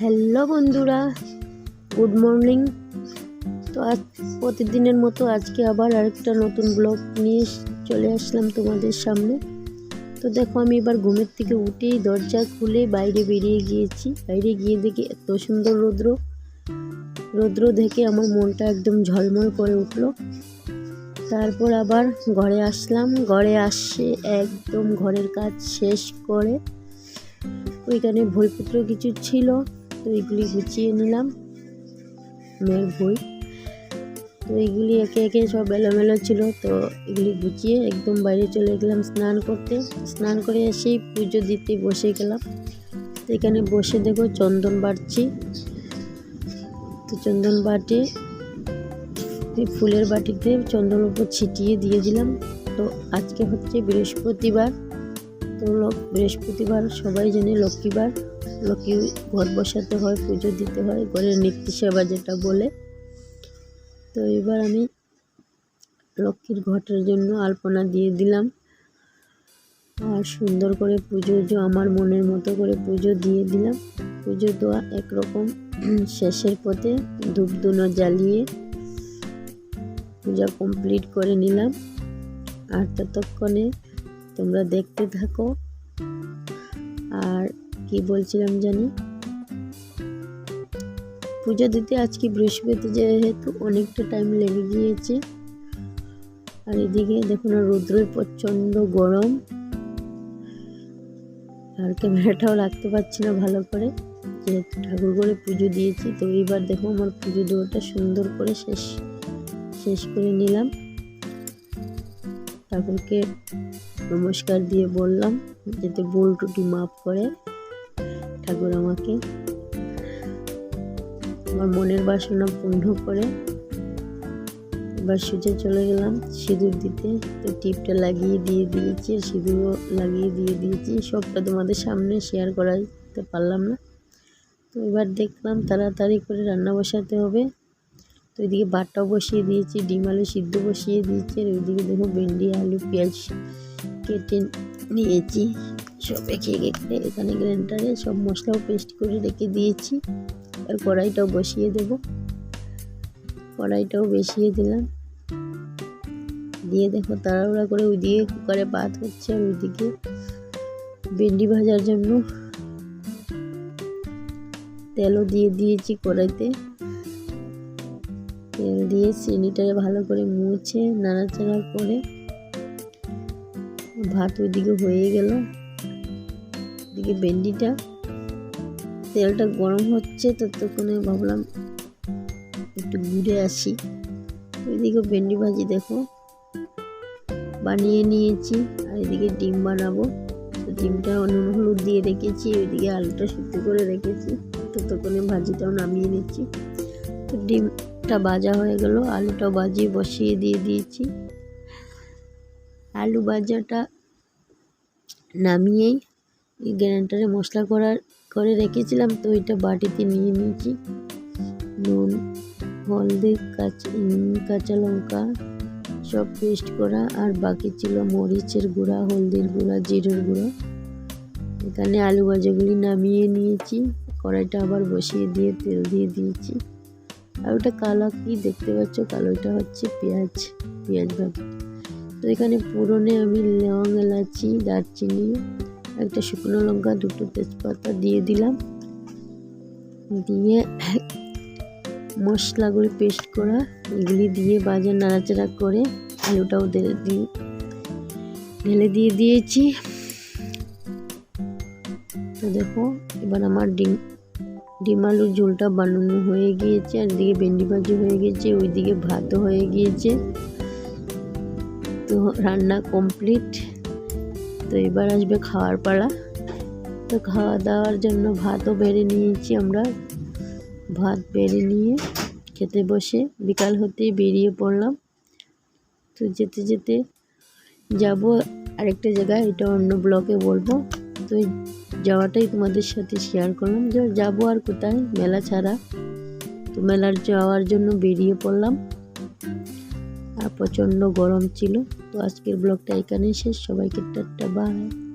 Hello বন্ধুরা, good morning. তো আজ প্রতিদিনের মতো আজকে আবার আরেকটা নতুন ব্লগ নিয়ে চলে আসলাম তোমাদের সামনে। তো দেখো, আমি এবার ঘুমের থেকে উঠেই দরজা খুলে বাইরে বেরিয়ে গিয়েছি। বাইরে গিয়ে দেখি এত সুন্দর রৌদ্র। রৌদ্র দেখে আমার মনটা একদম ঝলমল করে উঠল। তারপর আবার ঘরে আসলাম। ঘরে আসে একদম ঘরের কাজ শেষ করে। ওইখানে বইপত্র কিছু ছিল। তো এগুলি গুছিয়ে নিলাম, মেয়ের বই। তো এগুলি একে একে সব এলোমেলো ছিল, তো এগুলি গুছিয়ে একদম বাইরে চলে গেলাম স্নান করতে। স্নান করে এসেই পুজো দিতে বসে গেলাম। এখানে বসে দেখো চন্দন বাড়ছি। তো চন্দন বাটে ফুলের বাটিতে চন্দন উপর ছিটিয়ে দিয়ে দিলাম। তো আজকে হচ্ছে বৃহস্পতিবার। তো লোক বৃহস্পতিবার সবাই জানে লক্ষ্মীবার। লক্ষ্মী ঘর বসাতে হয়, পুজো দিতে হয়, ঘরের নিত্য সেবা যেটা বলে। তো এবার আমি লক্ষ্মীর ঘটের জন্য আলপনা দিয়ে দিলাম। আর সুন্দর করে পুজো আমার মনের মতো করে পুজো দিয়ে দিলাম। পুজো দেওয়া একরকম শেষের পথে ধূপ ধুনো জ্বালিয়ে পূজা কমপ্লিট করে নিলাম। আর ততক্ষণে তোমরা দেখতে থাকো। আর কি বলছিলাম জানি? পুজো দিতে আজকে বৃহস্পতি যেহেতু অনেকটা টাইম লেগে গিয়েছে। আর এদিকে দেখুন, আর রৌদ্রের প্রচণ্ড গরম। আর ক্যামেরাটাও রাখতে পারছি না ভালো করে। যেহেতু ঠাকুর করে পুজো দিয়েছি, তো এইবার দেখো আমার পুজো দেওয়াটা সুন্দর করে শেষ শেষ করে নিলাম। ঠাকুরকে নমস্কার দিয়ে বললাম, যাতে ভুল টুটি মাফ করে ঠাকুর আমাকে। আমার মনের বাসনা পূর্ণ করে। এবার সুজে চলে গেলাম সিঁদুর দিতে। তো টিপটা লাগিয়ে দিয়ে দিয়েছি সিঁদুরও লাগিয়ে দিয়ে দিয়েছি। সবটা তোমাদের সামনে শেয়ার করাতে পারলাম না। তো এবার দেখলাম তাড়াতাড়ি করে রান্না বসাতে হবে। তো এদিকে ভাতটাও বসিয়ে দিয়েছি, ডিম আলু সিদ্ধ বসিয়ে দিয়েছি, আর ওইদিকে দেখো ভেন্ডি, আলু, পেঁয়াজ কেটে নিয়েছি। সব একে একে এখানে গ্রাইন্ডারে সব মশলাও পেস্ট করে রেখে দিয়েছি, আর কড়াইটাও বসিয়ে দেব। কড়াইটাও বসিয়ে দিলাম। দিয়ে দেখো তাড়াহুড়া করে ওইদিকে কুকারে ভাত হচ্ছে, আর ওইদিকে ভেন্ডি ভাজার জন্য তেলও দিয়ে দিয়েছি কড়াইতে। তেল দিয়ে চিনিটাকে ভালো করে মুছে নাড়াচাড়া করে ভাত ওইদিকে হয়ে গেল। এদিকে ভেন্ডিটা, তেলটা গরম হচ্ছে ততক্ষণে ভাবলাম একটু ঘুরে আসি। ওইদিকে ভেন্ডি ভাজি দেখো, বানিয়ে নিয়েছি আর এদিকে ডিম বানাবো। ডিমটা নুন হলুদ দিয়ে রেখেছি ওইদিকে আলুটা সিদ্ধ করে রেখেছি, ততক্ষণে ভাজিটাও নামিয়ে নিচ্ছি। ডিমটা ভাজা হয়ে গেল, আলুটা বাজিয়ে বসিয়ে দিয়ে দিয়েছি। আলু ভাজাটা নামিয়েই গ্রাইন্ডারে মশলা করার, করে রেখেছিলাম, তো ওইটা বাটিতে নিয়ে নিয়েছি। নুন, হলদি, কাঁচা কাঁচা লঙ্কা সব পেস্ট করা, আর বাকি ছিল মরিচের গুঁড়া, হলদির গুঁড়া, জিরের গুঁড়া। এখানে আলু ভাজাগুলি নামিয়ে নিয়েছি, কড়াইটা আবার বসিয়ে দিয়ে তেল দিয়ে দিয়েছি। আর ওটা কালো কি দেখতে পাচ্ছ? কালোটা হচ্ছে পেঁয়াজ পেঁয়াজ ভাজা তো এখানে পুরনে আমি লং এলাচি, দারচিনি, একটা শুকনো লঙ্কা, দুটো তেজপাতা দিয়ে দিলাম। দিয়ে মশলাগুলি পেস্ট করা, এগুলি দিয়ে বাজার নাড়াচাড়া করে আলুটাও ঢেলে দিয়ে ঢেলে দিয়ে দিয়েছি। তো দেখো, এবার আমার ডিম ডিম আলুর ঝোলটা বানানো হয়ে গিয়েছে আর এদিকে ভেন্ডি ভাজি হয়ে গিয়েছে, ওইদিকে ভাতও হয়ে গিয়েছে। তো রান্না কমপ্লিট। তো এবার আসবে খাওয়ার পালা। তো খাওয়া দাওয়ার জন্য ভাতও বেড়ে নিয়েছি আমরা। ভাত বেড়ে নিয়ে খেতে বসে বিকাল হতেই বেরিয়ে পড়লাম। তো যেতে যেতে যাব আরেকটা জায়গায়, এটা অন্য ব্লকে বলব। তো যাওয়াটাই তোমাদের সাথে শেয়ার করলাম। যে যাব আর কোথায়? মেলা ছাড়া। তো মেলার যাওয়ার জন্য বেরিয়ে পড়লাম। আর প্রচণ্ড গরম ছিল। তো আজকের ব্লগটা এখানেই শেষ। সবাইকে টাটা বাই